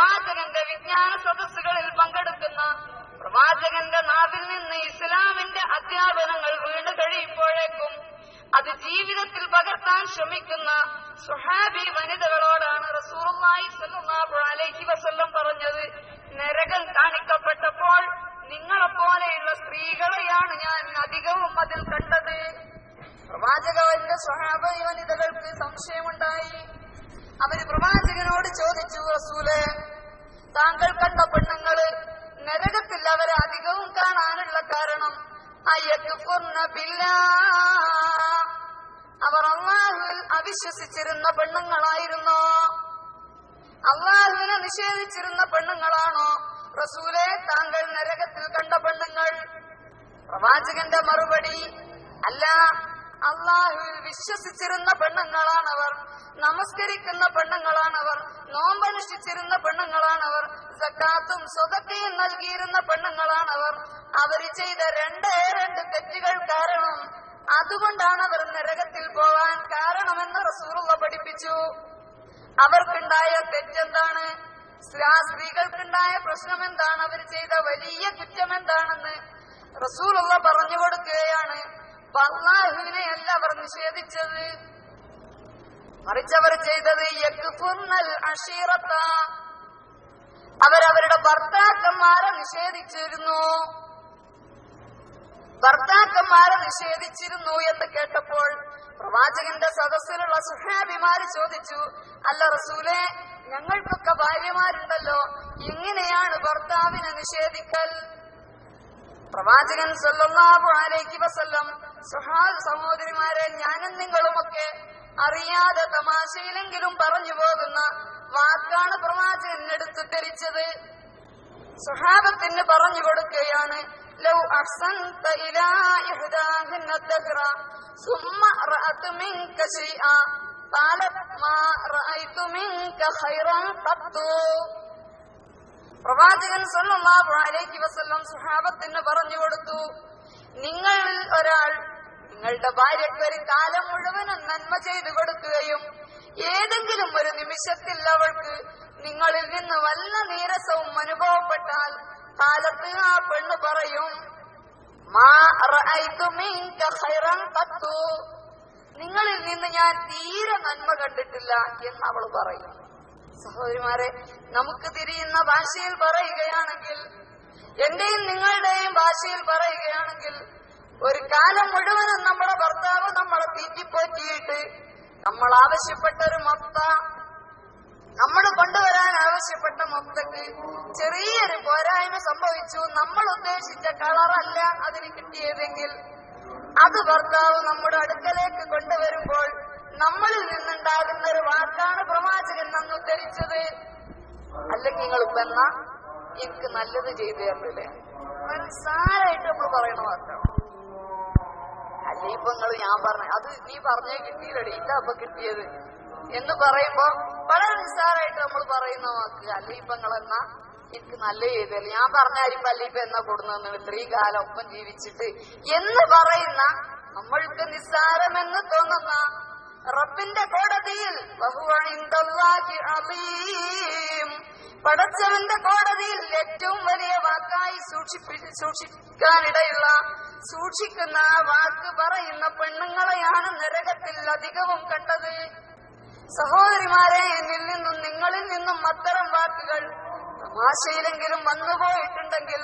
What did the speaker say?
പ്രവാചകന്റെ വിജ്ഞാന സദസ്സുകളിൽ പങ്കെടുക്കുന്ന പ്രവാചകന്റെ നാവിൽ നിന്ന് ഇസ്ലാമിന്റെ അധ്യാപനങ്ങൾ വീണ് കഴിയുമ്പോഴേക്കും അത് ജീവിതത്തിൽ പകർത്താൻ ശ്രമിക്കുന്ന സുഹാബി വനിതകളോടാണ് റസൂറുമായി സല്ലല്ലാഹു അലൈഹി വസല്ലം പറഞ്ഞത്. നരകം കാണിക്കപ്പെട്ടപ്പോൾ നിങ്ങളെപ്പോലെയുള്ള സ്ത്രീകളെയാണ് ഞാൻ അധികവും അതിൽ കണ്ടത്. പ്രവാചകന്റെ സ്വഹാബി വനിതകൾക്ക് സംശയമുണ്ടായി. അവർ പ്രവാചകനോട് ചോദിച്ചു റസൂൽ താങ്കൾ കണ്ട പെണ്ണുങ്ങൾ നരകത്തിൽ അവരെ അധികവും കാണാനുള്ള കാരണം അവർ അള്ളാഹുവിൽ അവിശ്വസിച്ചിരുന്ന പെണ്ണുങ്ങളായിരുന്നോ? അള്ളാഹുവിനെ നിഷേധിച്ചിരുന്ന പെണ്ണുങ്ങളാണോ? റസൂലെ താങ്കൾ നരകത്തിൽ കണ്ട പെണ്ണുങ്ങൾ. പ്രവാചകന്റെ മറുപടി അല്ല അള്ളാഹുവിൽ വിശ്വസിച്ചിരുന്ന പെണ്ണുങ്ങളാണവർ നമസ്കരിക്കുന്ന പെണ്ണുങ്ങളാണവർ നോമ്പനുഷ്ഠിച്ചിരുന്ന പെണ്ണുങ്ങളാണവർ സക്കാത്തും സ്വതക്കയും നൽകിയിരുന്ന പെണ്ണുങ്ങളാണവർ. അവർ ചെയ്ത രണ്ട് രണ്ട് തെറ്റുകൾ കാരണം അതുകൊണ്ടാണ് അവർ നരകത്തിൽ പോവാൻ കാരണമെന്ന് റസൂറുള്ള പഠിപ്പിച്ചു. അവർക്കുണ്ടായ തെറ്റെന്താണ്? സ്ത്രീകൾക്കുണ്ടായ പ്രശ്നം എന്താണ് അവർ ചെയ്ത വലിയ കുറ്റം എന്താണെന്ന് റസൂറുള്ള പറഞ്ഞു കൊടുക്കുകയാണ്. അള്ളാഹുവിനെയല്ല അവർ നിഷേധിച്ചത്? മറിച്ചവർ ചെയ്തത് അഷീറത്ത. അവരവരുടെ ഭർത്താക്കന്മാരെ നിഷേധിച്ചിരുന്നു. ഭർത്താക്കന്മാരെ നിഷേധിച്ചിരുന്നു എന്ന് കേട്ടപ്പോൾ പ്രവാചകന്റെ സദസ്സിലുള്ള സുഹാബിമാര് ചോദിച്ചു അല്ല റസൂലെ ഞങ്ങൾക്കൊക്കെ ഭാര്യമാരുണ്ടല്ലോ ഇങ്ങനെയാണ് ഭർത്താവിനെ നിഷേധിക്കൽ? പ്രവാചകൻ സല്ലല്ലാഹു അലൈഹി വസല്ലം സുഹാബ് സഹോദരിമാരെ ഞാനും നിങ്ങളുമൊക്കെ അറിയാതെ തമാശയിലെങ്കിലും പറഞ്ഞു പോകുന്ന വാക്കാണ് പ്രവാചകൻ എടുത്തു ധരിച്ചത്. സുഹാബത്തിന് പറഞ്ഞു കൊടുക്കുകയാണ് ലൗ അഹ്സൻത ഇലാ ഇഹ്ദാഹിന്ന റഅതു ഖൈറൻ പ്രവാചകൻ സല്ലല്ലാഹു അലൈഹി വസല്ലം സുഹാബത്തിന് പറഞ്ഞു കൊടുത്തു നിങ്ങളിൽ ഒരാൾ നിങ്ങളുടെ ഭാര്യയ്ക്ക് ഒരു കാലം മുഴുവനും നന്മ ചെയ്തു കൊടുക്കുകയും ഏതെങ്കിലും ഒരു നിമിഷത്തിൽ അവൾക്ക് നിങ്ങളിൽ നിന്ന് വല്ല നീരസവും അനുഭവപ്പെട്ടാൽ കാലത്ത് ആ പെണ്ണ് പറയും നിങ്ങളിൽ നിന്ന് ഞാൻ തീരെ നന്മ കണ്ടിട്ടില്ല എന്ന് അവൾ പറയും. സഹോദരിമാരെ നമുക്ക് തിരിയുന്ന ഭാഷയിൽ പറയുകയാണെങ്കിൽ എന്റെയും നിങ്ങളുടെയും ഭാഷയിൽ പറയുകയാണെങ്കിൽ ഒരു കാലം മുഴുവനും നമ്മുടെ ഭർത്താവ് നമ്മളെ തീറ്റിപ്പോറ്റിയിട്ട് നമ്മൾ ആവശ്യപ്പെട്ട ഒരു മൊത്ത നമ്മൾ കൊണ്ടുവരാൻ ആവശ്യപ്പെട്ട മൊത്തക്ക് ചെറിയൊരു പോരായ്മ സംഭവിച്ചു. നമ്മൾ ഉദ്ദേശിച്ച കളറല്ല അതിന് കിട്ടിയതെങ്കിൽ അത് ഭർത്താവ് നമ്മുടെ അടുക്കലേക്ക് കൊണ്ടുവരുമ്പോൾ നമ്മളിൽ നിന്നുണ്ടാകുന്ന ഒരു വാക്കാണ് പ്രവാചകൻ നന്ന് ഉദ്ധരിച്ചത്. അല്ലെങ്കിൽ നിങ്ങൾ ഇപ്പൊ എന്നാ എനിക്ക് നല്ലത് ചെയ്തു തരുന്നില്ലേ സാരമായിട്ട് നമ്മൾ പറയണ വാക്കാണ്. നിങ്ങൾ ഞാൻ പറഞ്ഞു അത് നീ പറഞ്ഞേ കിട്ടിയില്ലടി ഇല്ല അപ്പൊ കിട്ടിയത്. എന്ന് പറയുമ്പോ വളരെ നിസ്സാരമായിട്ട് നമ്മൾ പറയുന്ന വാക്ക് അല്ലീപ്പങ്ങൾ ഇപ്പൊ എനിക്ക് നല്ല ചെയ്തല്ലേ ഞാൻ പറഞ്ഞായിരിക്കും അല്ല ഇപ്പൊ എന്നാ കൊടുന്നു ഇത്രയും കാലം ഒപ്പം ജീവിച്ചിട്ട്. എന്ന് പറയുന്ന നമ്മൾക്ക് നിസ്സാരമെന്ന് തോന്നുന്ന റബ്ബിന്റെ കോടതിയിൽ. പടച്ചവന്റെ കോടതിയിൽ ഏറ്റവും വലിയ വാക്കായി സൂക്ഷിപ്പി സൂക്ഷിക്കാനിടയുള്ള സൂക്ഷിക്കുന്ന വാക്ക് പറയുന്ന പെണ്ണുങ്ങളെയാണ് നരകത്തിൽ അധികവും കണ്ടത്. സഹോദരിമാരെ എന്നിൽ നിന്നും നിങ്ങളിൽ നിന്നും അത്തരം വാക്കുകൾ തമാശയിലെങ്കിലും വന്നുപോയിട്ടുണ്ടെങ്കിൽ